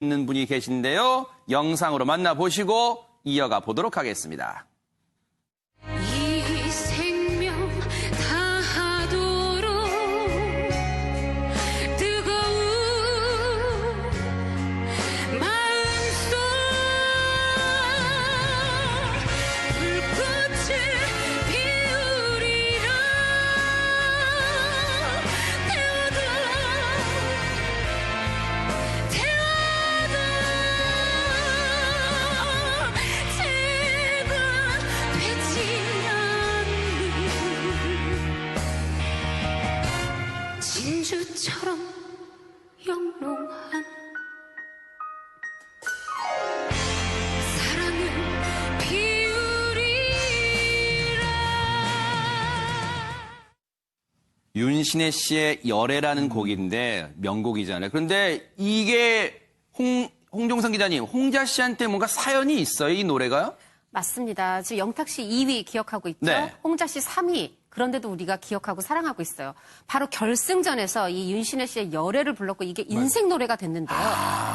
있는 분이 계신데요. 영상으로 만나보시고 이어가 보도록 하겠습니다. 진주처럼 영롱한 사랑을 피우리라 윤신혜 씨의 열애라는 곡인데 명곡이잖아요. 그런데 이게 홍, 홍종선 기자님, 홍자 씨한테 뭔가 사연이 있어요, 이 노래가요? 맞습니다. 지금 영탁 씨 2위 기억하고 있죠? 네. 홍자 씨 3위. 그런데도 우리가 기억하고 사랑하고 있어요. 바로 결승전에서 이 윤신혜 씨의 열애를 불렀고 이게 인생 노래가 됐는데요.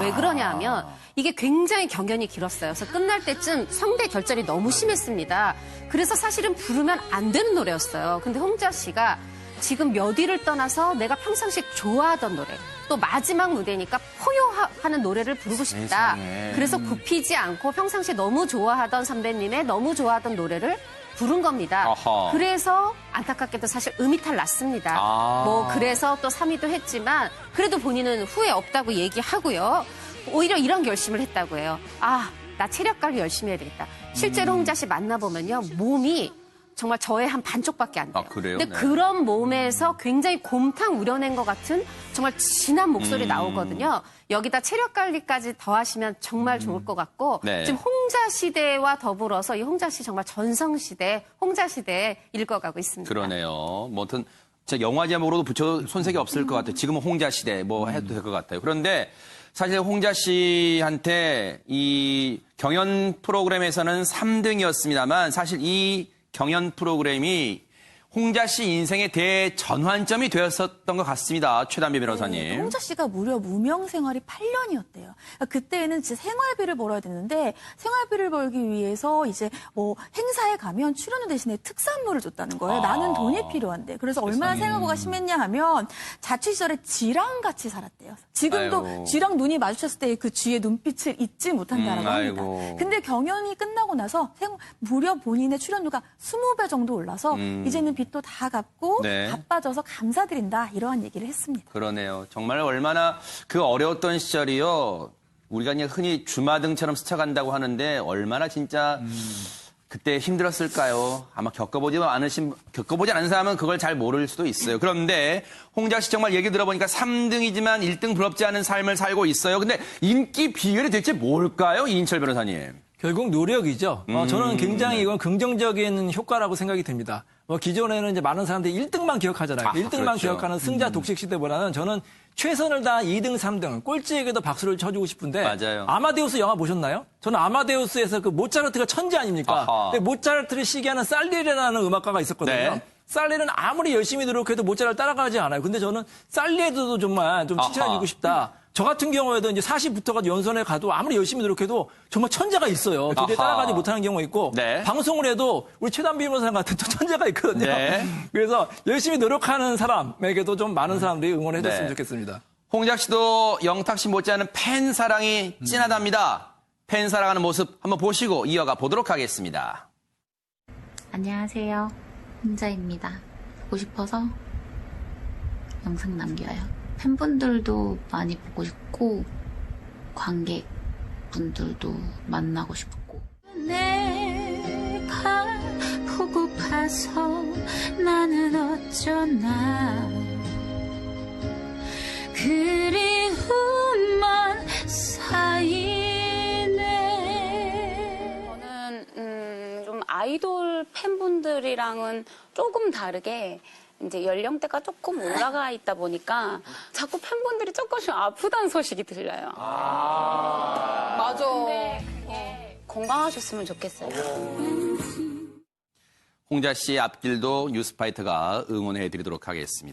왜 그러냐 하면 이게 굉장히 경연이 길었어요. 그래서 끝날 때쯤 성대 결절이 너무 심했습니다. 그래서 사실은 부르면 안 되는 노래였어요. 근데 홍자 씨가 지금 몇 위를 떠나서 내가 평상시에 좋아하던 노래 또 마지막 무대니까 포효하는 노래를 부르고 싶다. 세상에. 그래서 굽히지 않고 평상시에 너무 좋아하던 선배님의 너무 좋아하던 노래를 부른 겁니다. 어허. 그래서 안타깝게도 사실 음이탈 났습니다. 아. 뭐 그래서 또 3위도 했지만 그래도 본인은 후회 없다고 얘기하고요. 오히려 이런 결심을 했다고 해요. 아, 나 체력 관리 열심히 해야 되겠다. 실제로 음. 홍자 씨 만나보면요. 몸이 정말 저의 한 반쪽밖에 안 돼요. 아, 그래요? 근데 네. 그런 몸에서 굉장히 곰탕 우려낸 것 같은 정말 진한 음. 목소리 나오거든요. 여기다 체력 관리까지 더하시면 정말 좋을 것 같고 네. 지금 홍자 시대와 더불어서 이 홍자 씨 정말 전성 시대, 홍자 시대에 읽어가고 있습니다. 그러네요. 뭐, 아무튼, 진짜 영화 제목으로도 붙여도 손색이 없을 것 같아요. 지금은 홍자 시대 뭐 해도 될 것 같아요. 그런데 사실 홍자 씨한테 이 경연 프로그램에서는 3등이었습니다만 사실 이 경연 프로그램이 홍자 씨 인생의 대전환점이 되었었던 것 같습니다. 최단비 변호사님. 홍자 씨가 무려 무명 생활이 8년이었대요. 그때는 진짜 생활비를 벌어야 되는데 생활비를 벌기 위해서 이제 뭐 행사에 가면 출연료 대신에 특산물을 줬다는 거예요. 아. 나는 돈이 필요한데. 그래서 얼마나 생활고가 심했냐 하면 자취 시절에 쥐랑 같이 살았대요. 지금도 아이고. 쥐랑 눈이 마주쳤을 때 그 쥐의 눈빛을 잊지 못한다라고 음, 합니다. 아이고. 근데 경연이 끝나고 나서 생- 무려 본인의 출연료가 20배 정도 올라서 이제는 빚도 다 갚고 음. 네. 바빠져서 감사드린다 이러한 얘기를 했습니다. 그러네요. 정말 얼마나 그 어려웠던 시절이요. 우리가 그냥 흔히 주마등처럼 스쳐간다고 하는데 얼마나 진짜 그때 힘들었을까요? 아마 겪어보지 않으신, 겪어보지 않은 사람은 그걸 잘 모를 수도 있어요. 그런데 홍자 씨 정말 얘기 들어보니까 3등이지만 1등 부럽지 않은 삶을 살고 있어요. 근데 인기 비결이 대체 뭘까요? 이인철 변호사님. 결국 노력이죠. 어, 저는 굉장히 이건 긍정적인 효과라고 생각이 듭니다. 뭐 기존에는 이제 많은 사람들이 1등만 기억하잖아요. 아, 1등만 그렇죠. 기억하는 승자 독식 시대보다는 저는 최선을 다한 2등, 3등, 꼴찌에게도 박수를 쳐주고 싶은데 맞아요. 아마데우스 영화 보셨나요? 저는 아마데우스에서 그 모차르트가 천재 아닙니까? 아하. 근데 모차르트를 시기하는 살리에라는 음악가가 있었거든요. 네. 살리는 아무리 열심히 노력해도 모차르트 따라가지 않아요. 근데 저는 살리에도 정말 좀. 칭찬해주고 싶다. 저 같은 경우에도 이제 40부터가 연선에 가도 아무리 열심히 노력해도 정말 천재가 있어요. 도저히 아하. 따라가지 못하는 경우가 있고 네. 방송을 해도 우리 최단비 변호사 같은 또 천재가 있거든요. 네. 그래서 열심히 노력하는 사람에게도 좀 많은 사람들이 응원해 줬으면 네. 좋겠습니다. 홍자 씨도 영탁 씨 못지않은 팬 사랑이 진하답니다. 팬 사랑하는 모습 한번 보시고 이어가 보도록 하겠습니다. 안녕하세요. 혼자입니다. 보고 싶어서 영상 남겨요. 팬분들도 많이 보고 싶고, 관객분들도 만나고 싶고. 내가 보고파서 나는 어쩌나 그리움만 쌓이네 저는 음, 좀 아이돌 팬분들이랑은 조금 다르게 이제 연령대가 조금 올라가 있다 보니까 자꾸 팬분들이 조금씩 아프다는 소식이 들려요. 맞아. 근데 그게 건강하셨으면 좋겠어요. 홍자 씨 앞길도 뉴스파이터가 응원해 드리도록 하겠습니다.